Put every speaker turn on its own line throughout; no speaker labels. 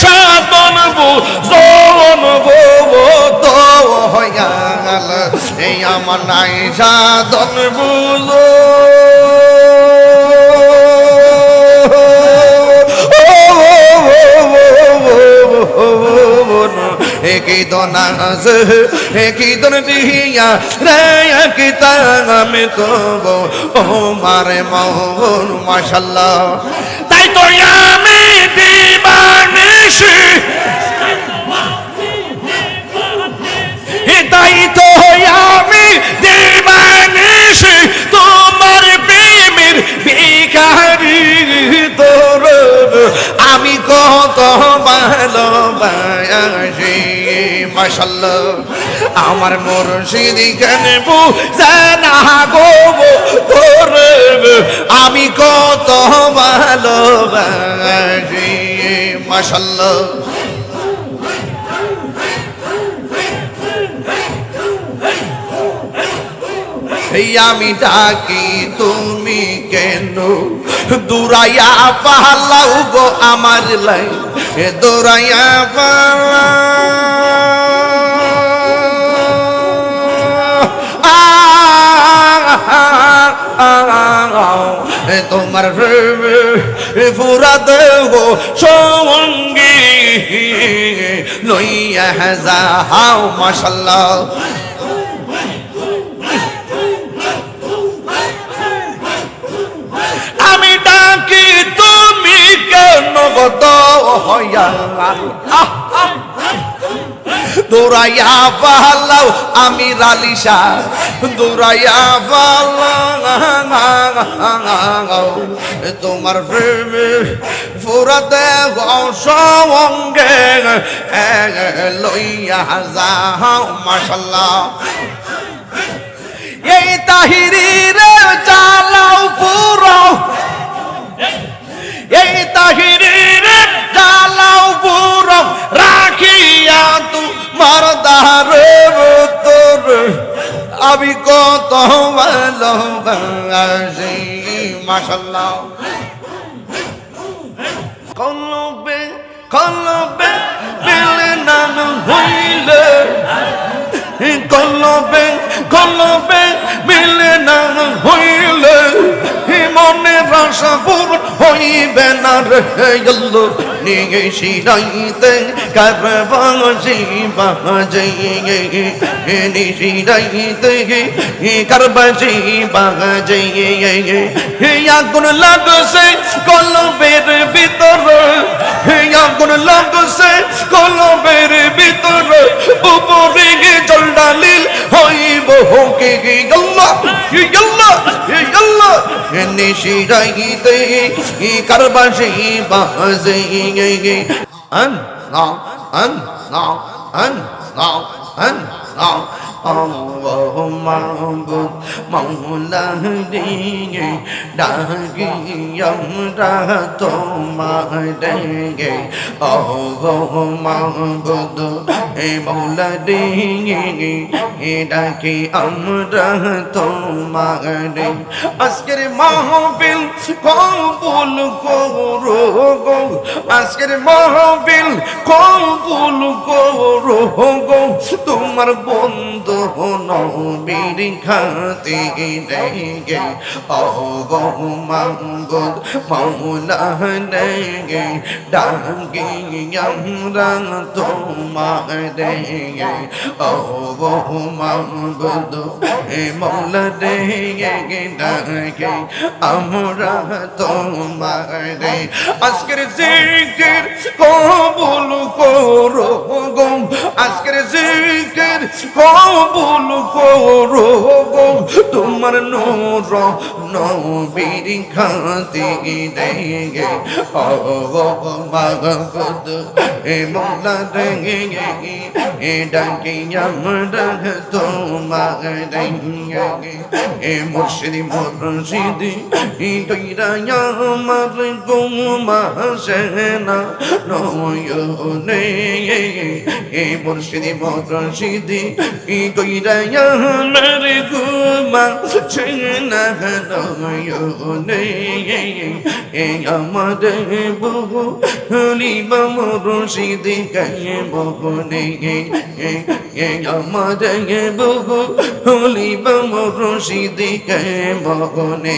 সাধন বুঝন গো তো হইয়া গেল এই আমার নাই সাধন বুঝো। একই আমি তো মাশাল্লাহ তাই তো আমি দিবানিশি তাই তো আমি দিবানিশি তোমার প্রেমের ভিখারি তোর আমি কত ভালোবাসি, মাশাল্লাহ। আমার মুর্শিদ কেন বুঝানা গো তোর আমি কত ভালোবাসি। মাশাল্লাহ আমি ডাকি তুমি কেন দূরাইয়া পালাও গো আমার লাই এ দূরাইয়া পালা তোমার ফুরা দেব সঙ্গী লইয়া যাও মাশাল্লাহ আমি ডাকি তুমি কেন গত হইয়া। দৌড়াইয়া পালাও, আমি রালিশা দৌড়াইয়া পালাও, তোমার প্রেমে ফুরাতে সঙ্গে লইয়া যাও মাসাল্লাহ এই তাহিরি রে চালাও পুরো। এই তাহিরি রে চালাও পুরো রাখিয়া তু মরদার তোর আমি কত ভালোবাসি মাসাল্লাহ কলবে কলবে পেলে নাম হইলে। কলবে কলবে মিলে না হইলে। মনে পূরণ হইবে না রে আল্লো নিয়ে শিরাইতে কারবাজি বাজে নিশিরাইতে কারবাজি বাজে আগুন লাগছে কলবের ভিতর আগুন লাগছে কলবের ভিতর, উপরে জল ডালিল হইব হোকে গল্লা গল্লা গল্লা নিশিরাইতে কারবাজি বাজে আন নাও আন নাও আন নাও আন নাও আল্লাহ মাহবুব মৌলা রে ডাকি আমরা তোমারে গে ও মাহবুব এ মৌলা রে ডাকি আমরা তোমারে আজকের মাহফিল কবুল করো গো আজকের মাহফিল কবুল করো গো তোমার বন্ধু নবীর খাতে গে ও গো মাঙ্গল মৌলা গে ডাকি আমরা তোমারে গে ও গো মাঙ্গল মৌলা গে ডাকি আমরা তোমারে আজকের জিকির কবুল করো গো, আজকের জিকির কবুল করো গো, তোমার নূর নবীর খাতে গে ও গো এ মোলা রে এ ডাকি আমরা তোমারে গে এ মুর্শিদি মুর্শিদি কইরা আমার গুমা সেনা নয়নে, এ মুর্শিদি মুর্শিদি কইরা আমার ঘুমা ছেনা নয়নে। এ আমার বহু হলিব মুর্শিদ কে মনে এ আমার বহু হলিব মুর্শিদ কে মনে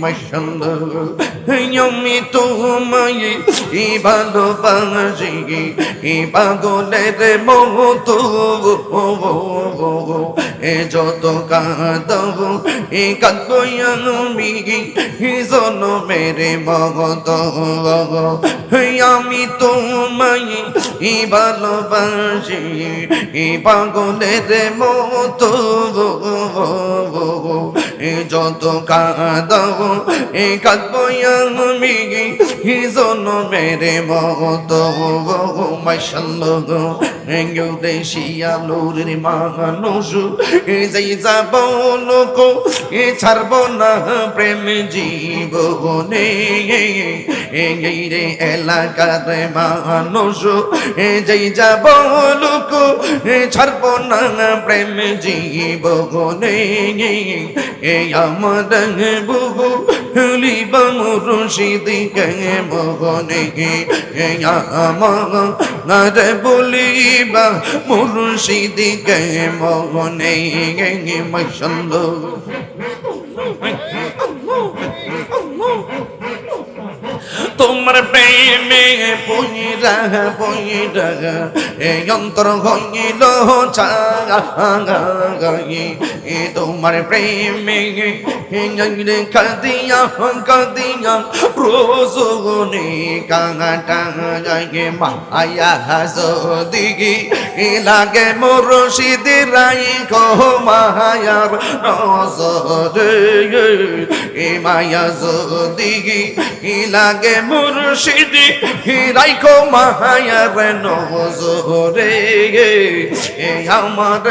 মশাল্লাহ, আমি তোমায় ই ভালোবাসি। ই পাগলের মতো। এ যত কাঁদব এ কাঁদবই মেরে ভগত আমি তোমায় ই ভালোবাসি ই পাগলের মতো। যত কাঁদব এ মেরে মতো মাসাল্লাহ দেশি আলোর মানুষ। এ যাই যাব লোক, এ ছাড়ব না প্রেম জীবনে। রে এলাকার মানুষ, এ যাই যাব লোক, এ ছাড়ব না প্রেম জীবনে। এই আমার বহু লিব মুর্শিদিকে মগনে আমার বলিবা মুর্শিদিকে মগনে মসন্দ তোমার প্রেমে পইরা পইরা এই অন্তর হইল তোমার প্রেমে কাদিয়া কাদিয়া রোজনে কাঙাটা গায়ে মায়া দিগি লাগে মোর সিদিরাই গো মায়ার নজরে। এ মায়া দিগি লাগে মুর্শিদি। রাইখো মায়ার নজরে এ আমার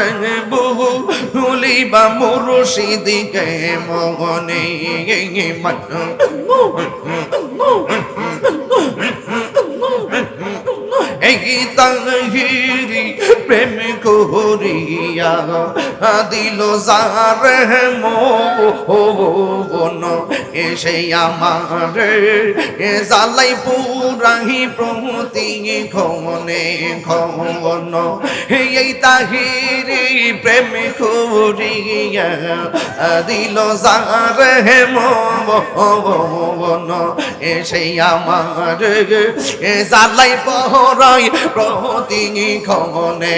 বহু হুলিবা মুর্শিদিকে মগনে। এই তাহিরি প্রেম করিয়া দিল যার মন এসে আমার, এ জালাই পুরাহি প্রতি খনে খন এই তাহিরি প্রেম করিয়া দিল যার মন এসে আমার, এ জালাই পহরাই প্রতি খনে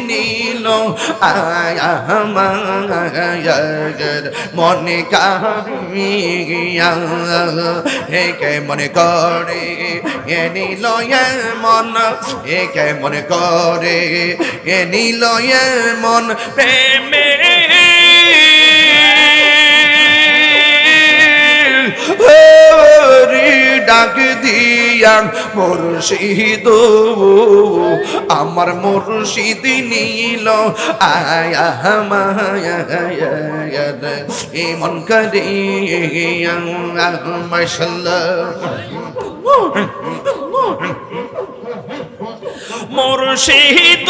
নীল আমার মনে কাহিয়া হে কে মনে করে এ নীল মন। একে মনে করে এ নীল মন প্রেমে হরি ডাক দিয়া মুর্শিদ আমার মুর্শিদ নীল আয়া মায়ার ইমন করিয়া মাশাল্লাহ মুর্শিদ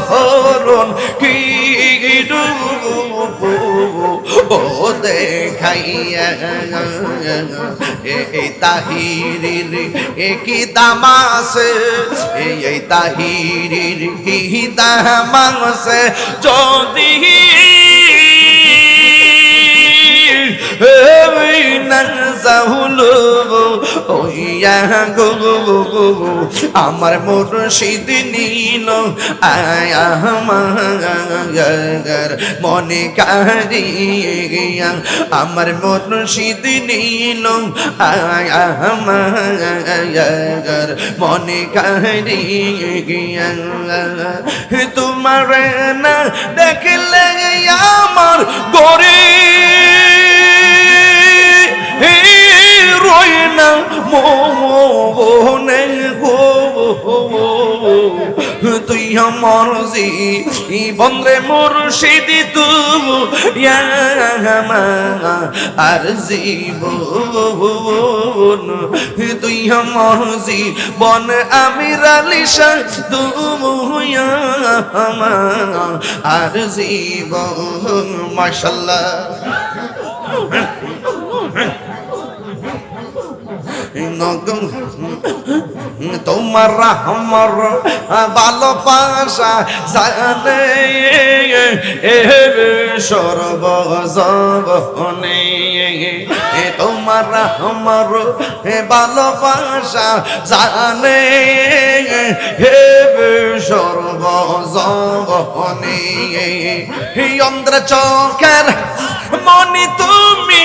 হরণ কি ও দেখাইয়া এই তাহিরির কি দামাসে? এই তাহিরির কি দামাসে? যদি যাহুলো ওইয়া গো আমার মুর্শিদ নীল, আয়া, আমার মনে কারিয়া আমার মুর্শিদ নীল, আয়া, আমার মনে কারিয়া তোমার না দেখলে আমার গরে রই না মনে গো। তুই আমার জি বন্ধে মুর্শিদ তু আর জীবন। তুই আমার জীবন আমি রালিশা তুমুয়া আর জীবন। মাশাল্লাহ। তোমার আমার ভালোবাসা জানে সর্বজনে তোমার আমার ভালোবাসা জানে হে সর্বজনে অন্ধ্র চোখের মনি তুমি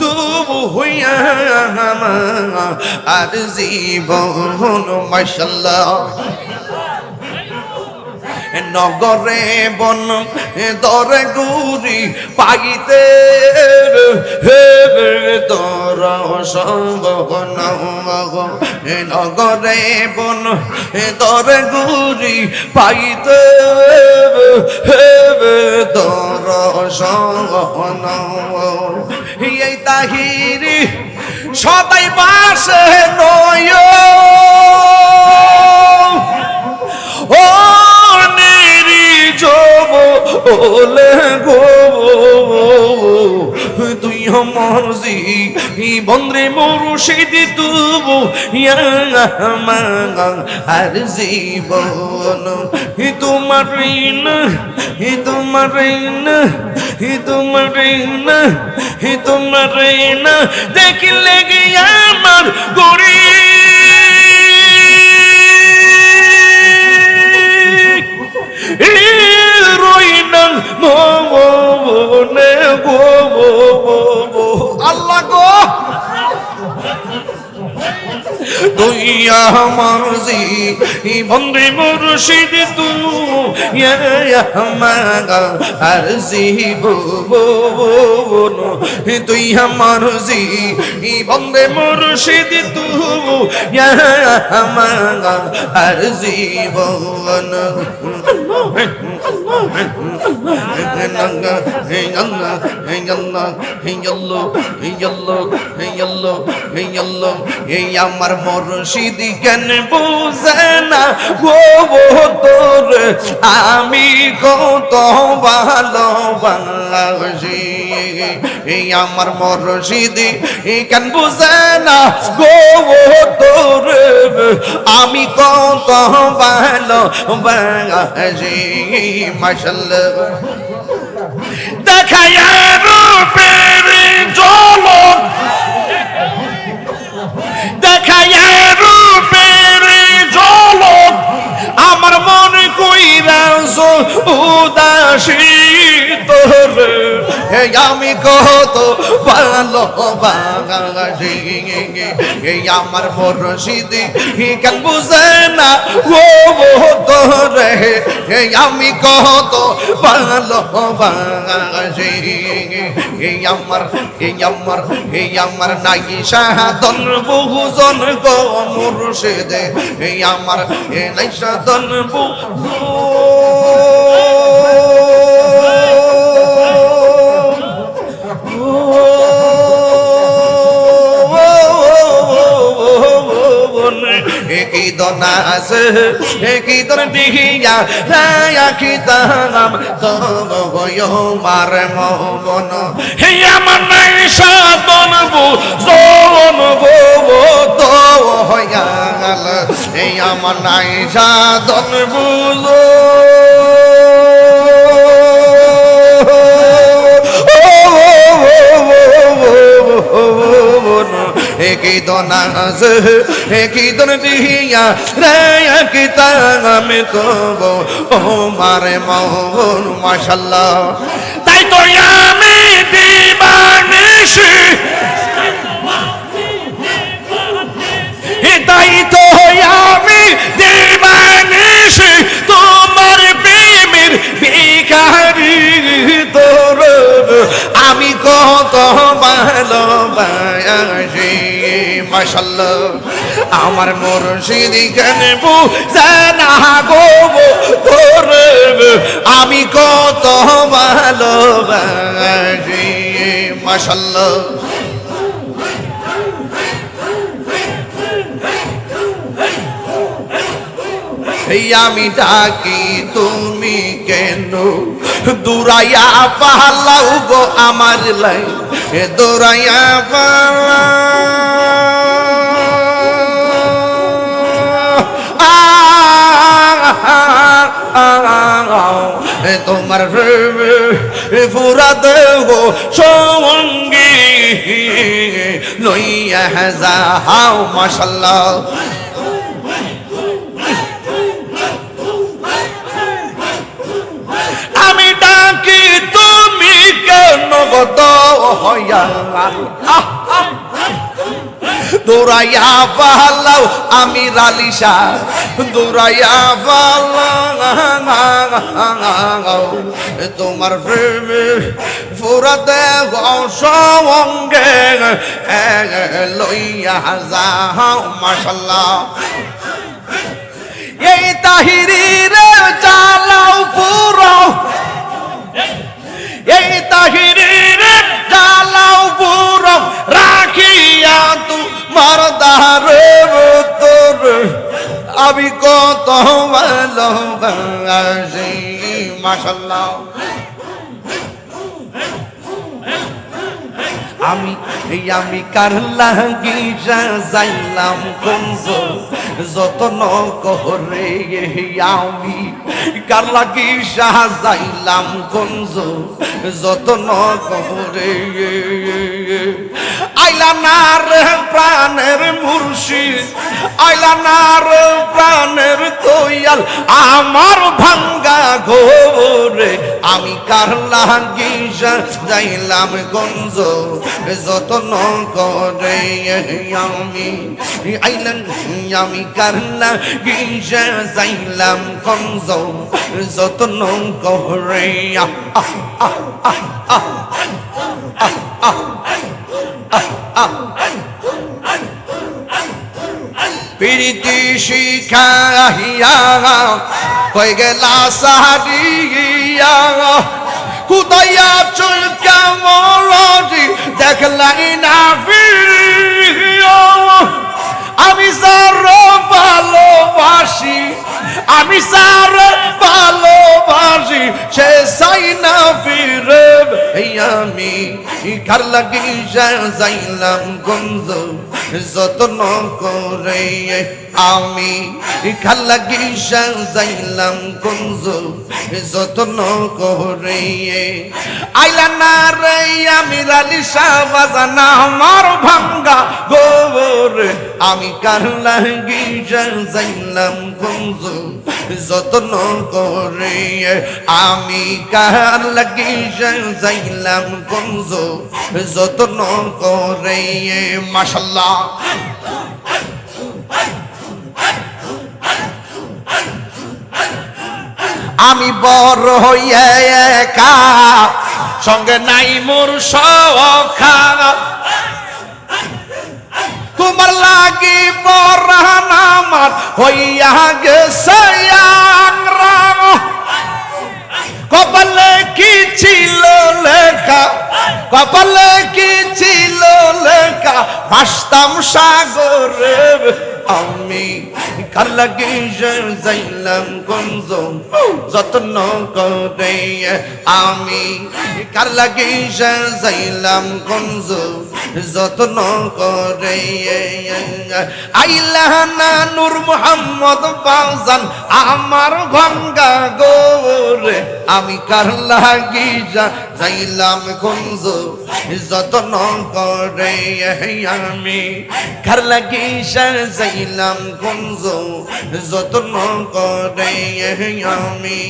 তবু হইয়া আর জীবন মাসাল্লাহ নগরে বন দরে গুরি পাইতে তোর সঙ্গ নগরে বন দরে গুরি পাইতে তোর সঙ্গ এই তাহিরি সদাই বাসে নয়। ও ওলে গো, তুই মরজি বন্দ্রে মুর্শিদ তুবু আর জীবন। তোমার ঋণ তোমার ঋণ তোমার ঋণ তোমার দেখলে তুই আমার জি বন্ধে মুর্শিদ তু আর জীবন তুই আমার জি বন্ধে মুর্শিদ তু আর জীবন এই আমার মরশিদ কেন বুঝে না গো তোর আমি কত ভালোবাসি এই আমার মরশিদ কেন বুঝে না গো তোর? আমি কত ভালোবাসি মাশাল্লাহ দেখায় রূপের জলক দেখায় হে আমি কত ভালো হে আমার মরশিদি কেন বুঝে না ও তোরে। হে আমি কত ভালো হে আমার হে আমার হে আমার নাই সাধন বহুজন গো মুর্শিদে হে আমার হে নাই সাধন oh. একই দন কি তোর দিহিয়া কি তাম তব মার মন হে আমার নাই সাধন বু জন গো তো হয়াল হে আমার নাই সাধন বুঝো একই দনাজ একই দন দিয়া রে একই আমি তব, ও মারে মন মাশাল্লাহ তাই তো আমি আমার মুর্শিদ কেন বুঝানা গো তোর আমি কত ভালোবাসি, মাশাল্লাহ। আমি ডাকি, তুমি কেন? দূরাইয়া পালাও গো আমার লাই এ দূরাইয়া পালা তোমার ফুরা দেব সঙ্গী। লইয়া যাও মাসাল্লাহ আমি ডাকি তুমি কেন গত হইয়া দৌড়াইয়া পালাও আমি রালিশা দৌড়াইয়া পালাও তোমার প্রেমে ফুরাতে সঙ্গে লইয়া যাও মাসাল্লাহ এই তাহিরির চালাও পুরো। এই তাহিরির চালাও পুরো। রাখিয়া তু মরদার তোর আমি কত ভালো মাসাল্লাহ আমি আমি কার লাগি যাইলাম কঞ্জ? যতন করে আমি কার লাগি যাইলাম কঞ্জ? যতন করে আইলা নার প্রাণের মুর্শিদ, আইলা নার প্রাণের তৈয়াল আমার ভাঙ্গা ঘোরে। আমি কার লাগি যাইলাম গঞ্জ যতন করে আমি আইলাম, আমি কার লাগি যাইলাম গঞ্জ যতন করে প্রীতি শিখাইয়া কই গেলা সাহারিয়া কুদাইয়া চুল কেমরি দেখলাই না আমি সার ভালোবাসি, আমি সার ভালোবাসি, সে সাই না ফিরে। আমি কার লাগি যাইলাম গঞ্জ, যত্ন করে আমি কার লাগি যাইলাম গঞ্জ যত্ন করে আইলা না রে, আমি লালিশা বাজানা আমার ভাঙ্গা গোবর। আমি কার লাগি যাইলাম গঞ্জ যত্ন করে আমি কার লাগি যাইলাম গঞ্জ যত্ন করে মাসাল্লাহ আমি বড় হইয়া একা সঙ্গে নাই মোর সখা তোমার লাগে বড় আমার হইয়া গেছে। কপালে কি ছিল লেখা? কপালে কি ছিল লেখা? ভাসতাম সাগরে আমি। কার লাগে যাইলাম গঞ্জ যত্ন করে আমি। কার লাগে যাইলাম গঞ্জ যত্ন করে আইলাহানা নূর মোহাম্মদ বাজান, আমার গঙ্গা গোরে। আমি কার লাগি যাইলাম গঞ্জ, যত্ন করে আমি। কার লাগি যাইলাম গঞ্জ, যত্ন করে আমি।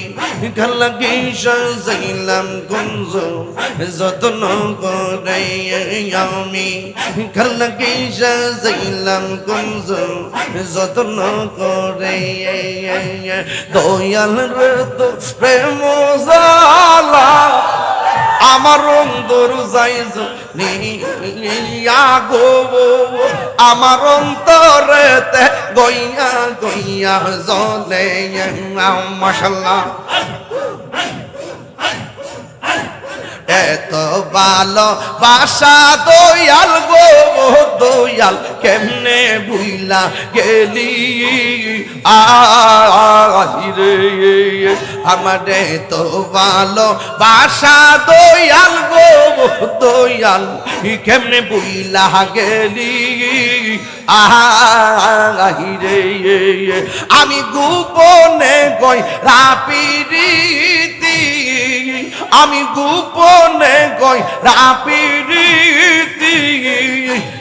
কার লাগি যাইলাম গঞ্জ, যত্ন করে আমি। কার লাগি যাইলাম গঞ্জ, যত্ন করে দয়াল রে তো প্রেম জালা, আমার অন্তর যাইজ গো, আমার অন্তরেতে গইয়া গইয়া জলে মাসাল্লাহ এত ভালো বাসা দয়াল গো, দয়াল কেমনে বুইলা গেলি? আরে আমারে তো ভালো বাসা দয়াল গো, দয়াল। কেমনে বুইলা গেলি? আরে আমি গোপনে গই রাপিরিতি। আমি গোপনে গই রাপিরিতি।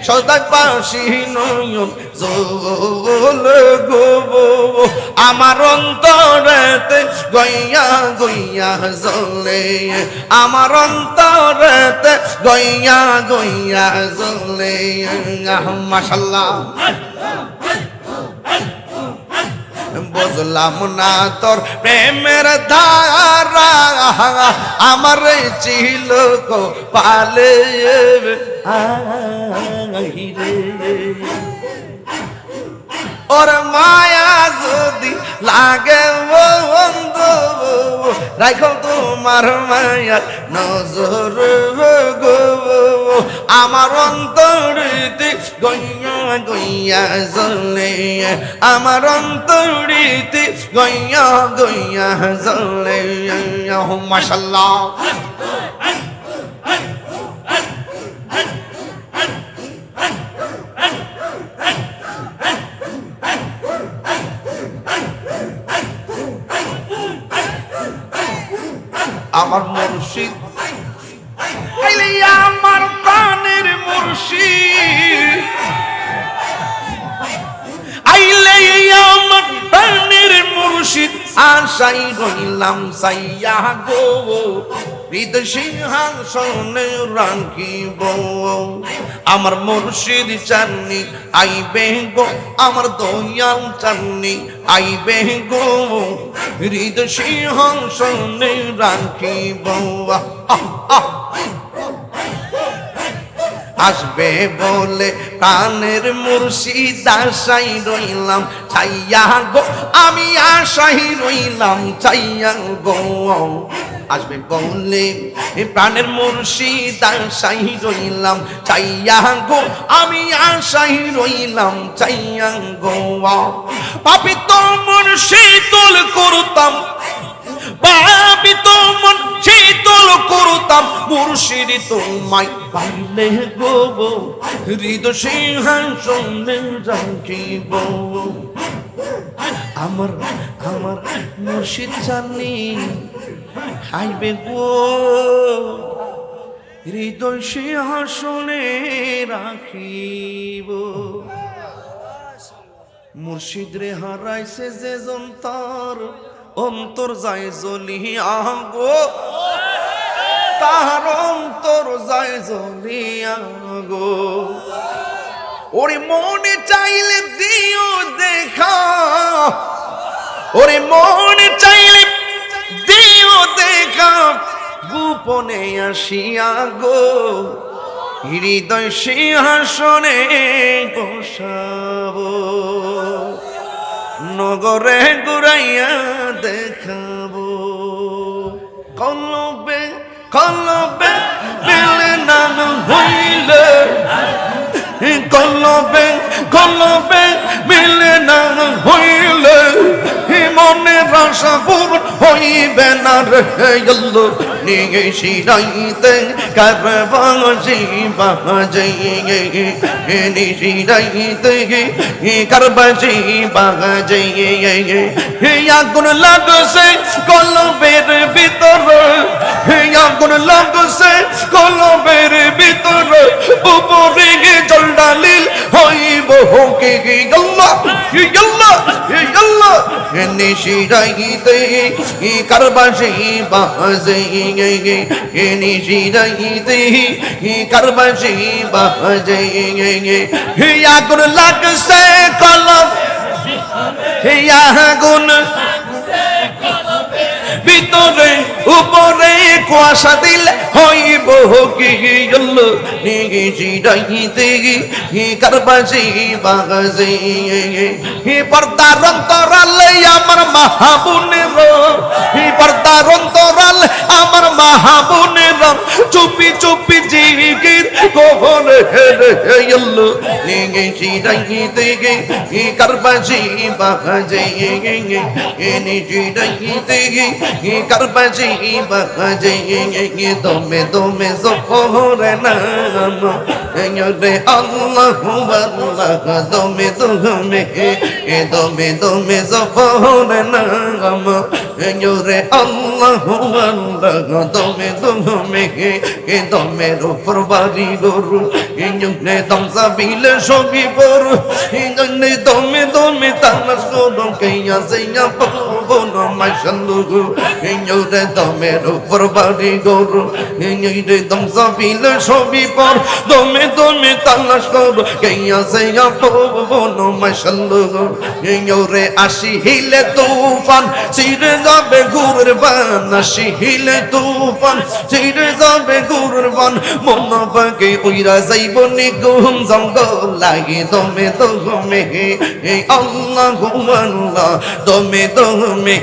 সদাই পাশি নয়ন জল গো আমার অন্তরেতে গইয়া গইয়া জলে, আমার অন্তরেতে গইয়া গইয়া জলে। মাশাল্লাহ। বুঝলাম না তোর প্রেমের ধারা, আমার ছিল কো পালে ওর মায়া যদি লাগে বন্ধু রাখো তোমার মায়া নজর গো। আমার অন্তরিতে গইয়া গইয়া জলে আমার অন্তরিতে গইয়া গইয়া জলে মাশাল্লাহ আমার মুর্শিদ। আমার প্রাণের মুর্শিদ। আইলে আমার প্রাণের মুর্শিদ। আশাই রইলাম সাইয়া গো। সিংহাসনে রাখিব আমার মুর্শিদ চাননি আইবে গো আমার দয়াল চাননি আইবে গো হৃদ সিংহাসনে রাখিব আহ, আহ। আসবে বলে কানের মুর্শিদ আশাই রইলাম, ছাইয়া গো, আমি আশাই রইলাম, ছাইয়া গো। আসবে বলে প্রাণের মুর্শিদ আশাই রইলাম চাইয়া গো, আমি আশাই রইলাম চাইয়া গো। পাপি তো মুর্শিদুল করতাম, পাপি তো মন শীতল করতাম, মুর্শিদ তোমায় পাইলে গো হৃদ সিংহাসনে রাখিব। আমার আমার মুর্শিদ জানি খাইবে গো। হৃদয় সিংহাসনে রাখিব। মুর্শিদ রে হারাইছে যে যন্তর অন্তর যায় জ্বলিয়া গো তাহার অন্তর যায় জ্বলিয়া গো ওরে মনে চাইলে দিও দেখা। ওরে মনে চাইলে দিও দেখা। গোপনে আসিয়া গো হৃদয় সিংহাসনে বসাবো। নগরে ঘুরাইয়া দেখাবো। কলবে কলবে বেলে নাম হইলে। কলবে কলবে মিলে না হইলে হে মনের আশা পূরণ হইবে না রে আল্লাহ। নিয়ে শিরাইতে কারবাজি বাজে হে নিশিরাইতে কারবাজি বাজে হে আগুন লাগছে কলবের ভিতর আগুন লাগছে কলবের ভিতর, উপরে জল ডালিল হইব হোকে গল্লা গল্লা গল্লা নিশিরাইতে কারবাজি বাজে নিশিরাইতে কারবাজি বাজে আগুন লাগছে কলম আগুন ভিতরে উপরে কুয়াশা দিল হইব কি গেল নিগে জিরাইতে হি করবাজি বাগাজি হি পর্দার অন্তরালে আমার মাহাবুনের হি পর্দার অন্তরালে আমার মাহাবুনের চুপি চুপি জিগির কোহন হেরে গেল নিগে জিরাইতে হি করবাজি বাগাজি নি জিরাইতে হি করবাজি বাগাজি দমে দমে জফরে নাম রে আল্লাহ আল্লাহ দমে দমে দমে দমে জফরে নাম রে আল্লাহ আল্লাহ দমে দমে এ দমের উপর বাড়ি গরু নে দম সাবিলে সবই বড় নে দমে দমে তানা সরম কেয়া সেয়া পবন মাশাল্লাহ রে দমের উপর বাড়ি গরু রে দম সাবিলে সবই পর দমে দমে তালাশ কর কেয়া সেয়া পবন মাশাল্লাহ রে আসি হিলে তুফান চিরে যাবে গুরের বান আসি হিলে তুফান চিরে যাবে গুরের বান মন পাকে উইরা যাইব নিগুম জঙ্গল লাগে দমে দমে, হে আল্লাহ ঘুমান্লা দমে দমে,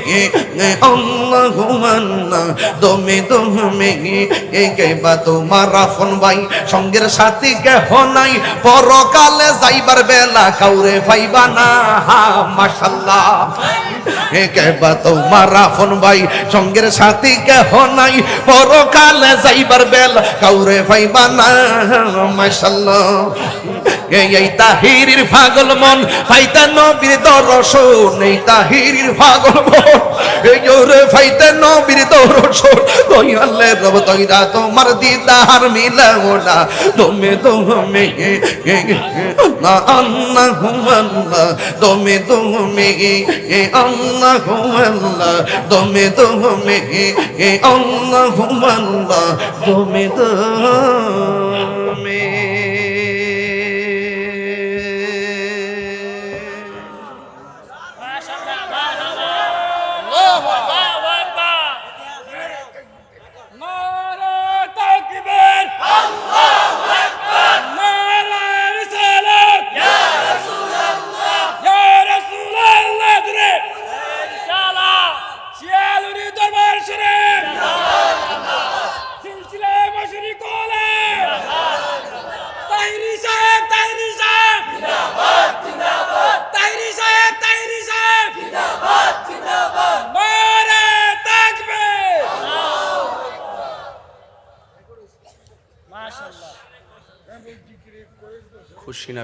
হে আল্লাহ ঘুমান্লা দমে দমে, হে কেবা তোমার রাফন ভাই, সঙ্গের সাথী কেহ নাই, পরকালে যাইবার বেলা কাউরে পাইবা না, হা, মাশাল্লাহ। কেবা তোমার ভাই? সঙ্গের সাথী কেহ নাই? পরকালে যাইবার বেলা কাউরে মাশাল্লাহ। এই তাহিরির মন? নবীর এই তাহিরির মন। এই রে ফাইতা নবীর রব তৈরা তোমার দিদার মিলাও না। তুমি তুমি না আল্লাহ হুমাল্লাহ তুমি তুমি এ আল্লাহ হুমাল্লাহ তুমি তুমি এ আল্লাহ তুমি তুমি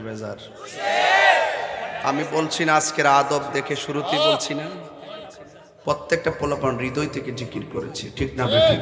বেজার। আমি বলছি না আজকের আদব দেখে শুরুতেই বলছি না। প্রত্যেকটা পোলাপান হৃদয় থেকে জিকির করেছে, ঠিক না বেঠিক?